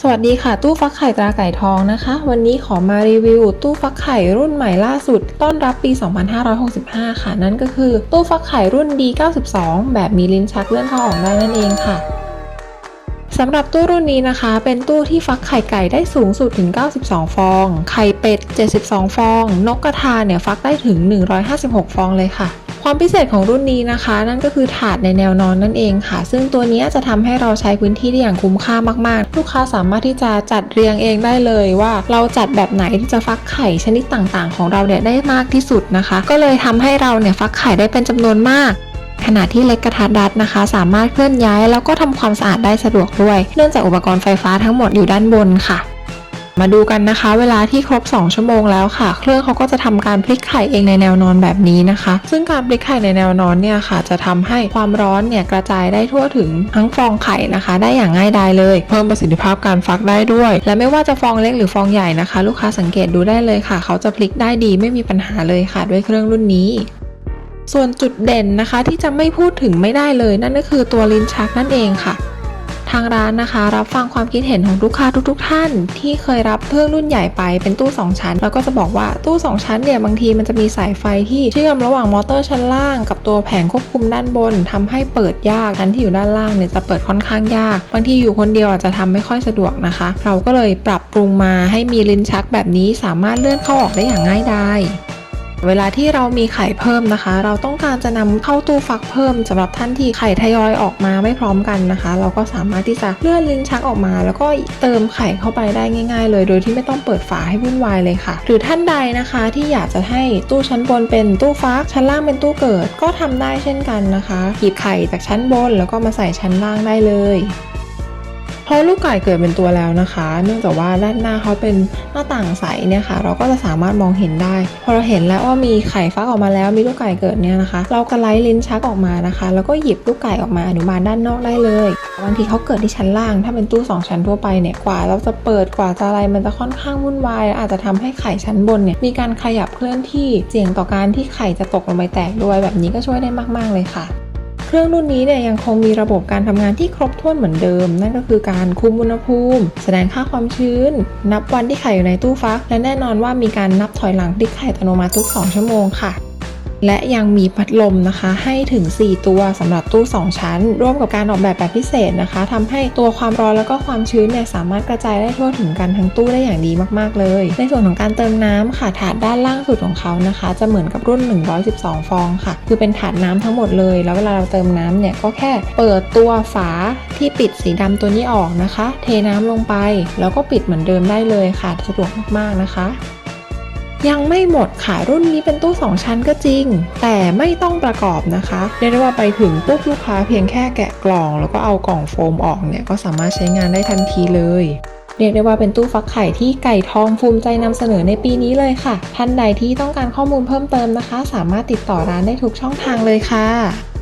สวัสดีค่ะ ตู้ฟักไข่ตราไก่ทองนะคะ วันนี้ขอมารีวิว ตู้ฟักไข่รุ่นใหม่ล่าสุด ต้อนรับปี 2565 ค่ะ นั่นก็คือ ตู้ฟักไข่รุ่น D92 แบบมีลิ้นชักเลื่อนเข้าออกได้นั่นเองค่ะสำหรับตู้รุ่นนี้นะคะ เป็นตู้ที่ฟักไข่ไก่ได้สูงสุดถึง 92 ฟอง ไข่เป็ด 72 ฟอง นกกระทาเนี่ยฟักได้ถึง 156 ฟองเลยค่ะ ความพิเศษของรุ่นนี้นะคะ นั่นก็คือถาดในแนวนอนนั่นเองค่ะ ซึ่งตัวนี้จะทำให้เราใช้พื้นที่ได้อย่างคุ้มค่ามากๆ ลูกค้าสามารถที่จะจัดเรียงเองได้เลยว่าเราจัดแบบไหนที่จะฟักไข่ชนิดต่างๆ ของเราเนี่ยได้มากที่สุดนะคะ ก็เลยทำให้เราเนี่ยฟักไข่ได้เป็นจำนวนมากขณะที่เล็กกระทัดรัดนะคะ สามารถเคลื่อนย้ายแล้วก็ทำความสะอาดได้สะดวกด้วย เนื่องจากอุปกรณ์ไฟฟ้าทั้งหมดอยู่ด้านบนค่ะ มาดูกันนะคะ เวลาที่ครบ 2 ชั่วโมงแล้วค่ะ เครื่องเขาก็จะทำการพลิกไข่เองในแนวนอนแบบนี้นะคะ ซึ่งการพลิกไข่ในแนวนอนเนี่ยค่ะ จะทำให้ความร้อนเนี่ยกระจายได้ทั่วถึงทั้งฟองไข่นะคะ ได้อย่างง่ายดายเลย เพิ่มประสิทธิภาพการฟักได้ด้วย และไม่ว่าจะฟองเล็กหรือฟองใหญ่นะคะ ลูกค้าสังเกตดูได้เลยค่ะ เขาจะพลิกได้ดีไม่มีปัญหาเลยค่ะ ด้วยเครื่องรุ่นนี้ส่วนจุดเด่นนะคะที่จะไม่พูดถึงไม่ได้เลยนั่นก็คือตัวลิ้นชักนั่นเองค่ะ ทางร้านนะคะ รับฟังความคิดเห็นของลูกค้าทุก ๆ ท่าน ที่เคยรับเครื่องรุ่นใหญ่ไปเป็นตู้ 2 ชั้น แล้วก็จะบอกว่าตู้ 2 ชั้นเนี่ยบางทีมันจะมีสายไฟที่เชื่อมระหว่างมอเตอร์ชั้นล่าง กับตัวแผงควบคุมด้านบนทำให้เปิดยากชั้นที่อยู่ด้านล่างเนี่ยจะเปิดค่อนข้างยาก บางทีอยู่คนเดียวอาจจะทำไม่ค่อยสะดวกนะคะ เราก็เลยปรับปรุงมาให้มีลิ้นชักแบบนี้สามารถเลื่อนเข้าออกได้อย่างง่ายดาย เวลาที่เรามีไข่เพิ่มนะคะ เราต้องการจะนำเข้าตู้ฟักเพิ่มสำหรับท่านที่ไข่ทยอยออกมาไม่พร้อมกันนะคะ เราก็สามารถที่จะเลื่อนลิ้นชักออกมา แล้วก็เติมไข่เข้าไปได้ง่าย ๆ เลย โดยที่ไม่ต้องเปิดฝาให้วุ่นวายเลยค่ะ หรือท่านใดนะคะที่อยากจะให้ตู้ชั้นบนเป็นตู้ฟัก ชั้นล่างเป็นตู้เกิด ก็ทำได้เช่นกันนะคะหยิบไข่จากชั้นบนแล้วก็มาใส่ชั้นล่างได้เลย พอลูกไก่เกิดเป็นตัวแล้วนะคะ เนื่องจากว่าด้านหน้าเขาเป็นหน้าต่างใสเนี่ยค่ะ เราก็จะสามารถมองเห็นได้ พอเราเห็นแล้วว่ามีไข่ฟักออกมาแล้วมีลูกไก่เกิดเนี่ยนะคะ เราก็ไล่ลิ้นชักออกมานะคะ แล้วก็หยิบลูกไก่ออกมาอนุบาลด้านนอกได้เลยบางทีเขาเกิดที่ชั้นล่าง ถ้าเป็นตู้ 2 ชั้นทั่วไปเนี่ยกว่าเราจะเปิดกว่าจะอะไรมันจะค่อนข้างวุ่นวายอาจจะทำให้ไข่ชั้นบนเนี่ยมีการขยับเคลื่อนที่เสี่ยงต่อการที่ไข่จะตกลงไปแตกด้วยแบบนี้ก็ช่วยได้มาก ๆ เลยค่ะ เครื่องรุ่นนี้เนี่ยยังคงมีระบบการทำงานที่ครบถ้วนเหมือนเดิม นั่นก็คือการคุมอุณหภูมิ แสดงค่าความชื้น นับวันที่ไข่อยู่ในตู้ฟัก และแน่นอนว่ามีการนับถอยหลังพลิกไข่อัตโนมัติทุก 2 ชั่วโมงค่ะ และยังมีพัดลมนะคะให้ถึง 4 ตัวสำหรับตู้ 2 ชั้น ร่วมกับการออกแบบแบบพิเศษนะคะทำให้ตัวความร้อนแล้วก็ความชื้นเนี่ยสามารถกระจายได้ทั่วถึงกันทั้งตู้ได้อย่างดีมากๆเลย ในส่วนของการเติมน้ำค่ะถาดด้านล่างสุดของเขานะคะ จะเหมือนกับรุ่น 112 ฟองค่ะ คือเป็นถาดน้ำทั้งหมดเลย แล้วเวลาเราเติมน้ำเนี่ยก็แค่เปิดตัวฝาที่ปิดสีดำตัวนี้ออกนะคะ เทน้ำลงไป แล้วก็ปิดเหมือนเดิมได้เลยค่ะสะดวกมากๆนะคะ ยังไม่หมดค่ะรุ่นนี้เป็นตู้ 2 ชั้นก็จริง แต่ไม่ต้องประกอบนะคะเรียกได้ว่าไปถึงปุ๊บลูกค้าเพียงแค่แกะกล่อง แล้วก็เอากล่องโฟมออกเนี่ยก็สามารถใช้งานได้ทันทีเลยเรียกได้ว่าเป็นตู้ฟักไข่ที่ไก่ทองภูมิใจนำเสนอในปีนี้เลยค่ะ ท่านใดที่ต้องการข้อมูลเพิ่มเติมนะคะ สามารถติดต่อร้านได้ทุกช่องทางเลยค่ะ